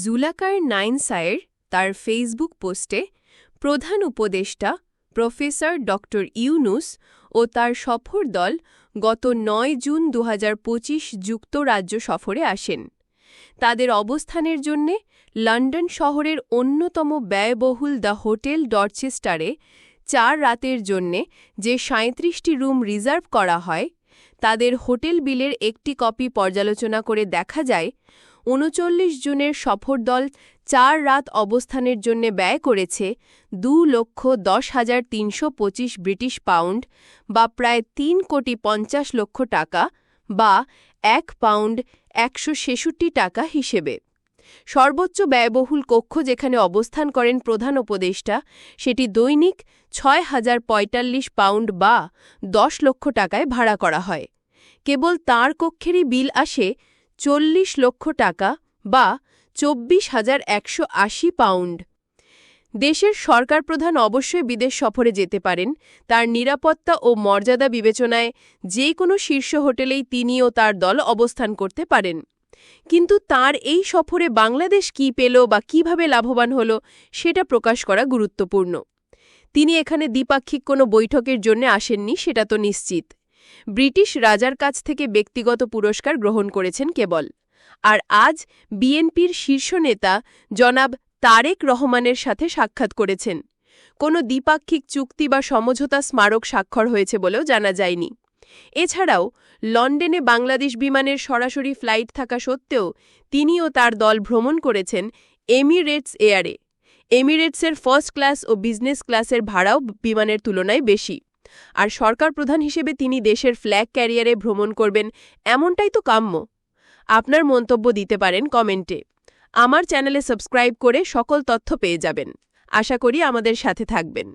জুলাকার nine সায়ের তার Facebook পোস্টে প্রধান উপদেষ্টা প্রফেসর ড ইউনুস ও তার সফর দল গত নয় জুন দু হাজার পঁচিশ যুক্তরাজ্য সফরে আসেন। তাদের অবস্থানের জন্যে লন্ডন শহরের অন্যতম ব্যয়বহুল দ্য হোটেল ডরচেস্টারে চার রাতের জন্যে যে সাঁত্রিশটি রুম রিজার্ভ করা হয়, তাদের হোটেল বিলের একটি কপি পর্যালোচনা করে দেখা যায় উনচল্লিশ জুনের সফর দল চার রাত অবস্থানের জন্য ব্যয় করেছে দু লক্ষ দশ হাজার তিনশো পঁচিশ ব্রিটিশ পাউন্ড বা প্রায় তিন কোটি পঞ্চাশ লক্ষ টাকা বা এক পাউন্ড একশো ছেষট্টি টাকা হিসেবে। সর্বোচ্চ ব্যয়বহুল কক্ষ যেখানে অবস্থান করেন প্রধান উপদেষ্টা, সেটি দৈনিক ছয় হাজার পঁয়তাল্লিশ পাউন্ড বা দশ লক্ষ টাকায় ভাড়া করা হয়। কেবল তাঁর কক্ষেরই বিল আসে চল্লিশ লক্ষ টাকা বা চব্বিশ হাজার একশো আশি পাউন্ড। দেশের সরকার প্রধান অবশ্যই বিদেশ সফরে যেতে পারেন। তার নিরাপত্তা ও মর্যাদা বিবেচনায় যে কোনো শীর্ষ হোটেলেই তিনি ও তার দল অবস্থান করতে পারেন। কিন্তু তার এই সফরে বাংলাদেশ কি পেল বা কীভাবে লাভবান হল সেটা প্রকাশ করা গুরুত্বপূর্ণ। তিনি এখানে দ্বিপাক্ষিক কোনো বৈঠকের জন্য আসেননি, সেটা তো নিশ্চিত। ব্রিটিশ রাজার কাছ থেকে ব্যক্তিগত পুরস্কার গ্রহণ করেছেন কেবল। আর আজ বিএনপির শীর্ষ নেতা জনাব তারেক রহমানের সাথে সাক্ষাৎ করেছেন। কোনো দ্বিপাক্ষিক চুক্তি বা সমঝোতা স্মারক স্বাক্ষর হয়েছে বলেও জানা যায়নি। এছাড়াও লন্ডনে বাংলাদেশ বিমানের সরাসরি ফ্লাইট থাকা সত্ত্বেও তিনি ও তার দল ভ্রমণ করেছেন এমিরেটস এয়ারে। এমিরেটসের ফার্স্ট ক্লাস ও বিজনেস ক্লাসের ভাড়াও বিমানের তুলনায় বেশি। আর সরকার প্রধান হিসেবে তিনি দেশের ফ্ল্যাগ ক্যারিয়ারে ভ্রমণ করবেন, এমনটাই তো কাম্য। আপনার মন্তব্য দিতে পারেন কমেন্টে। আমার চ্যানেলে সাবস্ক্রাইব করে সকল তথ্য পেয়ে যাবেন। আশা করি আমাদের সাথে থাকবেন।